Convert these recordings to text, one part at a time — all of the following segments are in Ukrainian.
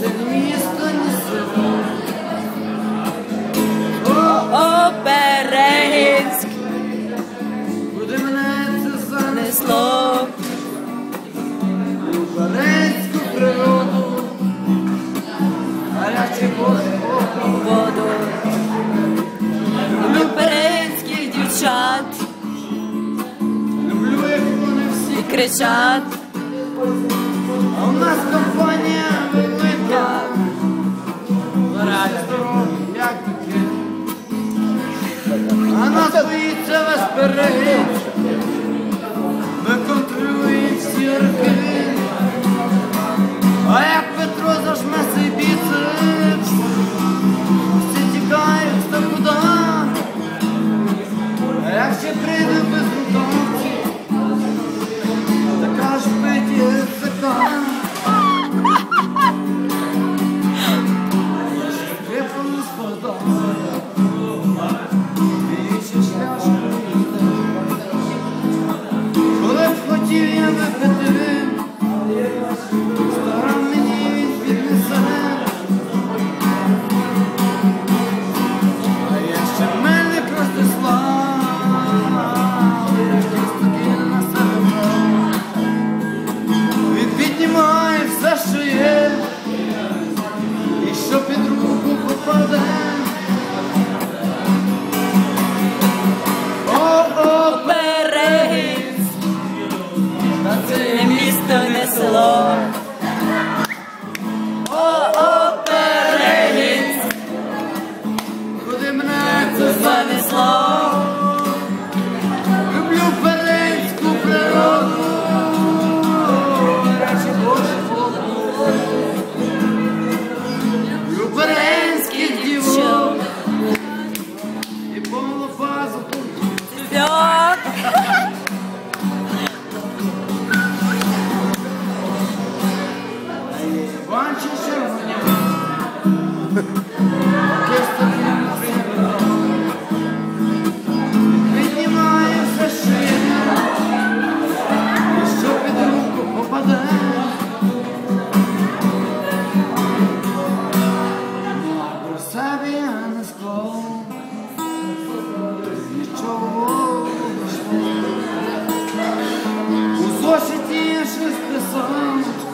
Це місто, не село. О, Берегинськ Куди мене це занесло? несло. Березьку природу, воздух, воду. Люблю березьких дівчат люблю, як вони всі. кричать. А у нас компанія велика. Як таке? А нас боїться весь береги. Ми контролюємо всі архиви. А як Петро зажме свій біцепс, всі тікають хто куди. А як ще прийде без рукавці, мене це outside behind this glow. Os hoje tinham as suas pessoas.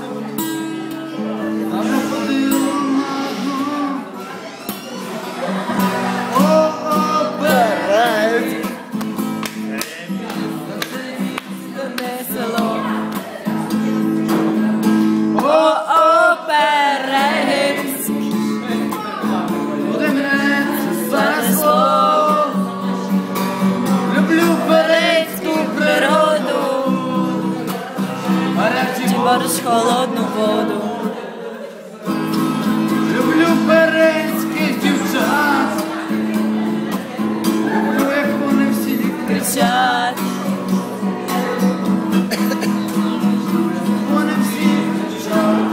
Борщ холодну воду. Люблю березьких дівчат, люблю, як вони всі кричать, вони всі кричать.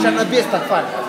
Ще на бістах фаль.